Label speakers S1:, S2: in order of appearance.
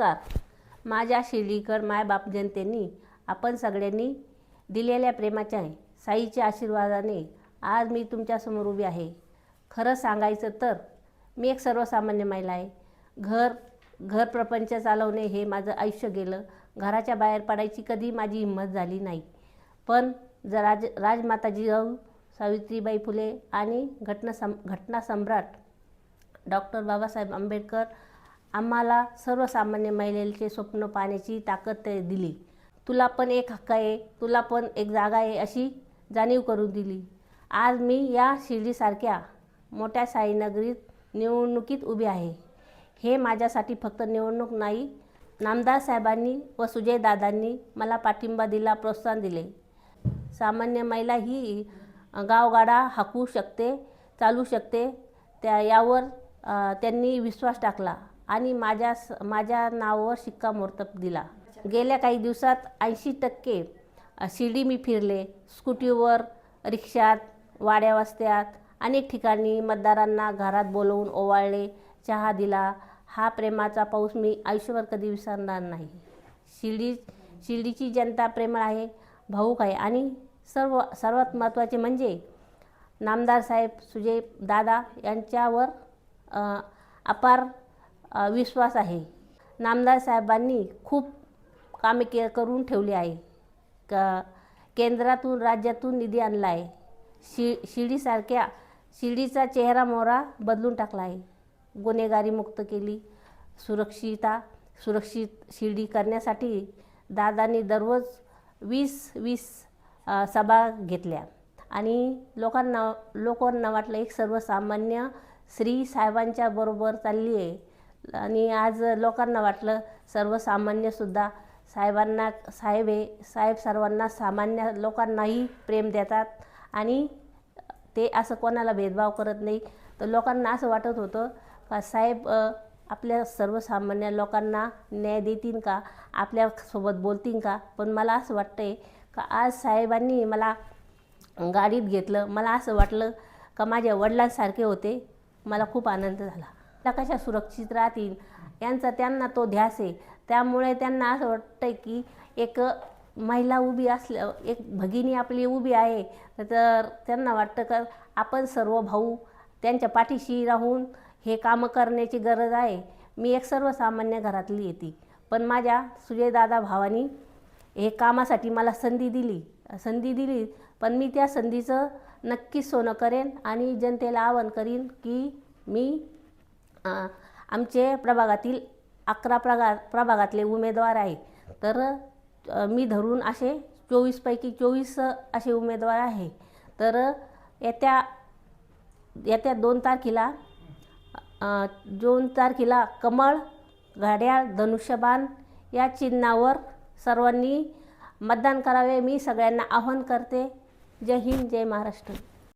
S1: नमस्कार. माझ्या शिर्डीकर मायबाप जनतेनी आपण सगळ्यांनी दिलेल्या प्रेमाच्या साईच्या आशीर्वादाने आज मी तुमच्यासमोर उभी आहे. खरं सांगायचं तर मी एक सर्वसामान्य महिला आहे. घर घर प्रपंच चालवणे हे माझं आयुष्य गेलं. घराच्या बाहेर पडायची कधी माझी हिंमत झाली नाही. पण जर राज राजमाताजी जिजाऊ सावित्रीबाई फुले आणि घटना सम घटना सम्राट डॉक्टर बाबासाहेब आंबेडकर आम्हाला सर्वसामान्य महिलेचे स्वप्न पाहण्याची ताकद दिली. तुला पण एक हक्क आहे तुला पण एक जागा आहे अशी जाणीव करून दिली. आज मी या शिर्डीसारख्या मोठ्या साईनगरीत निवडणुकीत उभी आहे. हे माझ्यासाठी फक्त निवडणूक नाही नामदार साहेबांनी व सुजयदादांनी मला पाठिंबा दिला प्रोत्साहन दिले. सामान्य महिला ही गावगाडा हाकू शकते चालू शकते त्या यावर त्यांनी विश्वास टाकला. आणि माझ्या स माझ्या नावावर शिक्कामोर्तब दिला. गेल्या काही दिवसात ऐंशी टक्के शिर्डी मी फिरले. स्कूटीवर रिक्षात वाड्या वस्त्यात अनेक ठिकाणी मतदारांना घरात बोलवून ओवाळले चहा दिला. हा प्रेमाचा पाऊस मी आयुष्यभर कधी विसरणार नाही. शिर्डी शिर्डीची जनता प्रेमळ आहे भाऊक आहे आणि सर्व सर्वात महत्त्वाचे म्हणजे नामदार साहेब सुजय दादा यांच्यावर अपार विश्वास आहे. नामदार साहेबांनी खूप कामे के करून ठेवली आहे. क केंद्रातून राज्यातून निधी आणला आहे शि शिर्डीसारख्या शिर्डीचा चेहरा मोहरा बदलून टाकला आहे. गुन्हेगारी मुक्त केली सुरक्षिता सुरक्षित शिर्डी करण्यासाठी दादांनी दररोज वीस वीस सभा घेतल्या. आणि लोकांना लोकांना वाटलं एक सर्वसामान्य स्त्री साहेबांच्या बरोबर चालली आहे आणि आज लोकांना वाटलं सर्वसामान्यसुद्धा साहेबांना साहेब हे साहेब सर्वांना सामान्य लोकांनाही प्रेम देतात आणि ते असं कोणाला भेदभाव करत नाही. तर लोकांना असं वाटत होतं का साहेब आपल्या सर्वसामान्य लोकांना न्याय देतील का? आपल्यासोबत बोलतील का? पण मला असं वाटतं आहे का आज साहेबांनी मला गाडीत घेतलं. मला असं वाटलं का माझ्या वडिलांसारखे होते. मला खूप आनंद झाला. त्या कशा सुरक्षित राहतील? यांचा त्यांना तो ध्यास आहे. त्यामुळे त्यांना असं वाटतं की एक महिला उभी असल्या एक भगिनी आपली उभी आहे. तर त्यांना वाटतं का आपण सर्व भाऊ त्यांच्या पाठीशी राहून हे कामं करण्याची गरज आहे. मी एक सर्वसामान्य घरातली येते. पण माझ्या सुजयदादा भावानी हे कामासाठी मला संधी दिली संधी दिली. पण मी त्या संधीचं नक्कीच सोनं करेन आणि जनतेला आवाहन करीन की मी आमचे प्रभागातील अकरा प्रगा प्रभागातले उमेदवार आहे. तर मी धरून असे चोवीसपैकी चोवीस असे उमेदवार आहे. तर येत्या येत्या दोन तारखेला दोन तारखेला कमळ घड्याळ धनुष्यबाण या चिन्हावर सर्वांनी मतदान करावे. मी सगळ्यांना आवाहन करते. जय हिंद जय महाराष्ट्र.